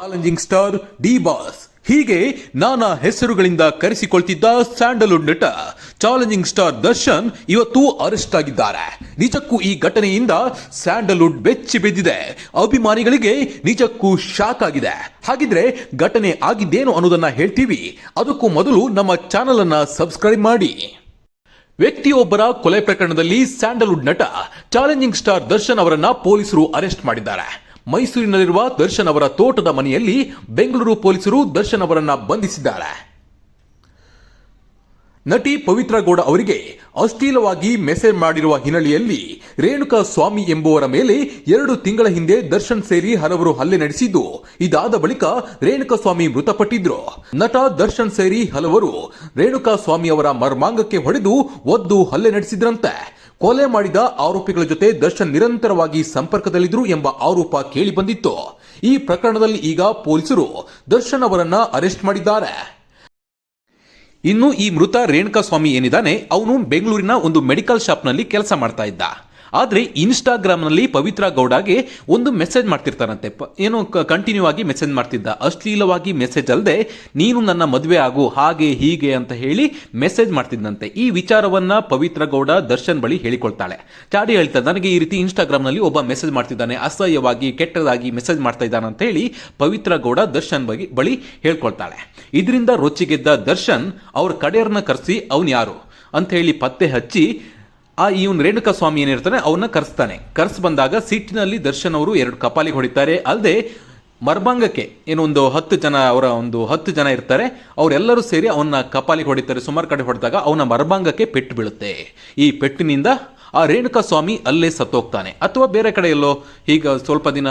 Challenging star D boss ಹೀಗೆ ನಾನಾ ಹೆಸರುಗಳಿಂದ ಕರೆಸಿಕೊಳ್ತಿದ್ದ ಸ್ಯಾಂಡಲ್ವುಡ್ ನಟ ಚಾಲೆಂಜಿಂಗ್ ಸ್ಟಾರ್ ದರ್ಶನ್ ಇವತ್ತು ಅರೆಸ್ಟ್ ಆಗಿದ್ದಾರೆ. ನಿಜಕ್ಕೂ ಈ ಘಟನೆಯಿಂದ ಸ್ಯಾಂಡಲ್ವುಡ್ ಬೆಚ್ಚಿ ಬಿದ್ದಿದೆ. ಅಭಿಮಾನಿಗಳಿಗೆ ನಿಜಕ್ಕೂ ಶಾಕ್ ಆಗಿದೆ. ಹಾಗಿದ್ರೆ ಘಟನೆ ಆಗಿದ್ದೇನು ಅನ್ನೋದನ್ನ ಹೇಳ್ತೀವಿ. ಅದಕ್ಕೂ ಮೊದಲು ನಮ್ಮ ಚಾನಲ್ ಅನ್ನ ಸಬ್ಸ್ಕ್ರೈಬ್ ಮಾಡಿ. ವ್ಯಕ್ತಿಯೊಬ್ಬರ ಕೊಲೆ ಪ್ರಕರಣದಲ್ಲಿ ಸ್ಯಾಂಡಲ್ವುಡ್ ನಟ ಚಾಲೆಂಜಿಂಗ್ ಸ್ಟಾರ್ ದರ್ಶನ್ ಅವರನ್ನ ಪೊಲೀಸರು ಅರೆಸ್ಟ್ ಮಾಡಿದ್ದಾರೆ. ಮೈಸೂರಿನಲ್ಲಿರುವ ದರ್ಶನ್ ಅವರ ತೋಟದ ಮನೆಯಲ್ಲಿ ಬೆಂಗಳೂರು ಪೊಲೀಸರು ದರ್ಶನ್ ಅವರನ್ನ ಬಂಧಿಸಿದ್ದಾರೆ. ನಟಿ ಪವಿತ್ರ ಗೌಡ ಅವರಿಗೆ ಅಶ್ಲೀಲವಾಗಿ ಮೆಸೇಜ್ ಮಾಡಿರುವ ಹಿನ್ನೆಲೆಯಲ್ಲಿ ರೇಣುಕಾ ಸ್ವಾಮಿ ಎಂಬುವರ ಮೇಲೆ ಎರಡು ತಿಂಗಳ ಹಿಂದೆ ದರ್ಶನ್ ಸೇರಿ ಹಲವರು ಹಲ್ಲೆ ನಡೆಸಿದ್ದು, ಇದಾದ ಬಳಿಕ ರೇಣುಕಾ ಸ್ವಾಮಿ ಮೃತಪಟ್ಟಿದ್ರು. ನಟ ದರ್ಶನ್ ಸೇರಿ ಹಲವರು ರೇಣುಕಾ ಸ್ವಾಮಿ ಅವರ ಮರ್ಮಾಂಗಕ್ಕೆ ಹೊಡೆದು ಒದ್ದು ಹಲ್ಲೆ ನಡೆಸಿದ್ರಂತೆ. ಕೊಲೆ ಮಾಡಿದ ಆರೋಪಿಗಳ ಜೊತೆ ದರ್ಶನ್ ನಿರಂತರವಾಗಿ ಸಂಪರ್ಕದಲ್ಲಿದ್ದರು ಎಂಬ ಆರೋಪ ಕೇಳಿ ಬಂದಿತ್ತು ಈ ಪ್ರಕರಣದಲ್ಲಿ ಈಗ ಪೊಲೀಸರು ದರ್ಶನ್ ಅವರನ್ನ ಅರೆಸ್ಟ್ ಮಾಡಿದ್ದಾರೆ. ಇನ್ನು ಈ ಮೃತ ರೇಣುಕಾ ಸ್ವಾಮಿ ಏನಿದ್ದಾನೆ, ಅವನು ಬೆಂಗಳೂರಿನ ಒಂದು ಮೆಡಿಕಲ್ ಶಾಪ್ನಲ್ಲಿ ಕೆಲಸ ಮಾಡ್ತಾ ಇದ್ದ. ಆದರೆ ಇನ್ಸ್ಟಾಗ್ರಾಮ್ನಲ್ಲಿ ಪವಿತ್ರ ಗೌಡಗೆ ಒಂದು ಮೆಸೇಜ್ ಮಾಡ್ತಿರ್ತಾರಂತೆ ಏನು ಕಂಟಿನ್ಯೂ ಆಗಿ ಮೆಸೇಜ್ ಮಾಡ್ತಿದ್ದ. ಅಶ್ಲೀಲವಾಗಿ ಮೆಸೇಜ್ ಅಲ್ಲದೆ ನೀನು ನನ್ನ ಮದುವೆ ಆಗು, ಹಾಗೆ, ಹೀಗೆ ಅಂತ ಹೇಳಿ ಮೆಸೇಜ್ ಮಾಡ್ತಿದ್ದಂತೆ ಈ ವಿಚಾರವನ್ನ ಪವಿತ್ರ ಗೌಡ ದರ್ಶನ್ ಬಳಿ ಹೇಳಿಕೊಳ್ತಾಳೆ. ಚಾಡಿ ಹೇಳ್ತಾ, ನನಗೆ ಈ ರೀತಿ ಇನ್ಸ್ಟಾಗ್ರಾಮ್ನಲ್ಲಿ ಒಬ್ಬ ಮೆಸೇಜ್ ಮಾಡ್ತಿದ್ದಾನೆ. ಅಸಹ್ಯವಾಗಿ, ಕೆಟ್ಟದಾಗಿ ಮೆಸೇಜ್ ಮಾಡ್ತಾ ಇದ್ದಾನೆ ಅಂತ ಹೇಳಿ ಪವಿತ್ರ ಗೌಡ ದರ್ಶನ್ ಬಗ್ಗೆ ಬಳಿ ಹೇಳ್ಕೊಳ್ತಾಳೆ. ಇದರಿಂದ ರೊಚ್ಚಿಗೆದ್ದ ದರ್ಶನ್ ಅವ್ರ ಕಡೆಯರ್ನ ಕರೆಸಿ, ಅವನು ಯಾರು? ಅಂತ ಹೇಳಿ ಪತ್ತೆ ಹಚ್ಚಿ ಆ ಇವನ್ ರೇಣುಕಾ ಸ್ವಾಮಿ ಏನಿರ್ತಾನೆ ಅವನ್ನ ಕರೆಸ್ತಾನೆ. ಕರ್ಸ್ ಬಂದಾಗ ಸಿಟ್ಟಿನಲ್ಲಿ ದರ್ಶನ್ ಅವರು ಎರಡು ಕಪಾಲಿಗೆ ಹೊಡಿತಾರೆ. ಅಲ್ಲದೆ ಮರ್ಭಂಗಕ್ಕೆ ಏನೊಂದು ಹತ್ತು ಜನ, ಅವರ ಒಂದು ಹತ್ತು ಜನ ಇರ್ತಾರೆ. ಅವರೆಲ್ಲರೂ ಸೇರಿ ಅವನ್ನ ಕಪಾಲಿಗೆ ಹೊಡಿತಾರೆ. ಸುಮಾರು ಕಡೆ ಹೊಡೆದಾಗ ಅವನ ಮರ್ಭಂಗಕ್ಕೆ ಪೆಟ್ಟು ಬೀಳುತ್ತೆ. ಈ ಪೆಟ್ಟಿನಿಂದ ಆ ರೇಣುಕಾ ಸ್ವಾಮಿ ಅಲ್ಲೇ ಸತ್ತೋಗ್ತಾನೆ. ಅಥವಾ ಬೇರೆ ಕಡೆ ಎಲ್ಲೋ, ಈಗ ಸ್ವಲ್ಪ ದಿನ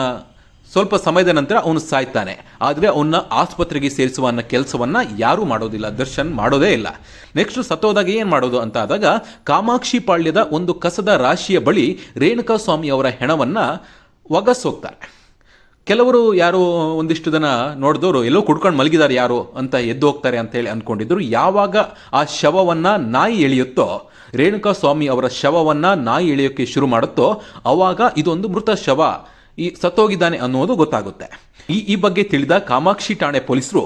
ಸ್ವಲ್ಪ ಸಮಯದ ನಂತರ ಅವನು ಸಾಯ್ತಾನೆ. ಆದರೆ ಅವನ್ನ ಆಸ್ಪತ್ರೆಗೆ ಸೇರಿಸುವ ಅನ್ನೋ ಕೆಲಸವನ್ನ ಯಾರೂ ಮಾಡೋದಿಲ್ಲ, ದರ್ಶನ್ ಮಾಡೋದೇ ಇಲ್ಲ. ನೆಕ್ಸ್ಟ್ ಸತ್ತೋದಾಗ ಏನು ಮಾಡೋದು ಅಂತ ಆದಾಗ ಕಾಮಾಕ್ಷಿ ಪಾಳ್ಯದ ಒಂದು ಕಸದ ರಾಶಿಯ ಬಳಿ ರೇಣುಕಾ ಸ್ವಾಮಿ ಅವರ ಹೆಣವನ್ನ ಒಗಸೋಗ್ತಾರೆ. ಕೆಲವರು ಯಾರು ಒಂದಿಷ್ಟು ಜನ ನೋಡಿದವರು ಎಲ್ಲೋ ಕುಡ್ಕೊಂಡು ಮಲಗಿದ್ದಾರೆ ಯಾರು ಅಂತ ಎದ್ದು ಹೋಗ್ತಾರೆ ಅಂತ ಹೇಳಿ ಅನ್ಕೊಂಡಿದ್ರು. ಯಾವಾಗ ಆ ಶವವನ್ನು ನಾಯಿ ಎಳೆಯುತ್ತೋ ರೇಣುಕಾ ಸ್ವಾಮಿ ಅವರ ಶವವನ್ನು ನಾಯಿ ಎಳೆಯೋಕ್ಕೆ ಶುರು ಮಾಡುತ್ತೋ, ಅವಾಗ ಇದೊಂದು ಮೃತ ಶವ ಈ ಸತ್ತೋಗಿದ್ದಾನೆ ಅನ್ನೋದು ಗೊತ್ತಾಗುತ್ತೆ. ಈ ಈ ಬಗ್ಗೆ ತಿಳಿದ ಕಾಮಾಕ್ಷಿ ಠಾಣೆ ಪೊಲೀಸರು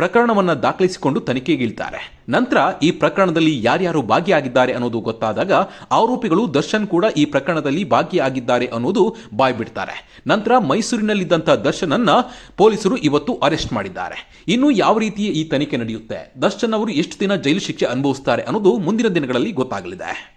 ಪ್ರಕರಣವನ್ನ ದಾಖಲಿಸಿಕೊಂಡು ತನಿಖೆಗಿಳ್ತಾರೆ ನಂತರ ಈ ಪ್ರಕರಣದಲ್ಲಿ ಯಾರ್ಯಾರು ಭಾಗಿಯಾಗಿದ್ದಾರೆ ಅನ್ನೋದು ಗೊತ್ತಾದಾಗ ಆರೋಪಿಗಳು ದರ್ಶನ್ ಕೂಡ ಈ ಪ್ರಕರಣದಲ್ಲಿ ಭಾಗಿಯಾಗಿದ್ದಾರೆ ಅನ್ನೋದು ಬಾಯ್ಬಿಡ್ತಾರೆ. ನಂತರ ಮೈಸೂರಿನಲ್ಲಿದ್ದಂಥ ದರ್ಶನ್ ಅನ್ನ ಪೊಲೀಸರು ಇವತ್ತು ಅರೆಸ್ಟ್ ಮಾಡಿದ್ದಾರೆ. ಇನ್ನು ಯಾವ ರೀತಿ ಈ ತನಿಖೆ ನಡೆಯುತ್ತೆ, ದರ್ಶನ್ ಅವರು ಎಷ್ಟು ದಿನ ಜೈಲು ಶಿಕ್ಷೆ ಅನುಭವಿಸ್ತಾರೆ ಅನ್ನೋದು ಮುಂದಿನ ದಿನಗಳಲ್ಲಿ ಗೊತ್ತಾಗಲಿದೆ.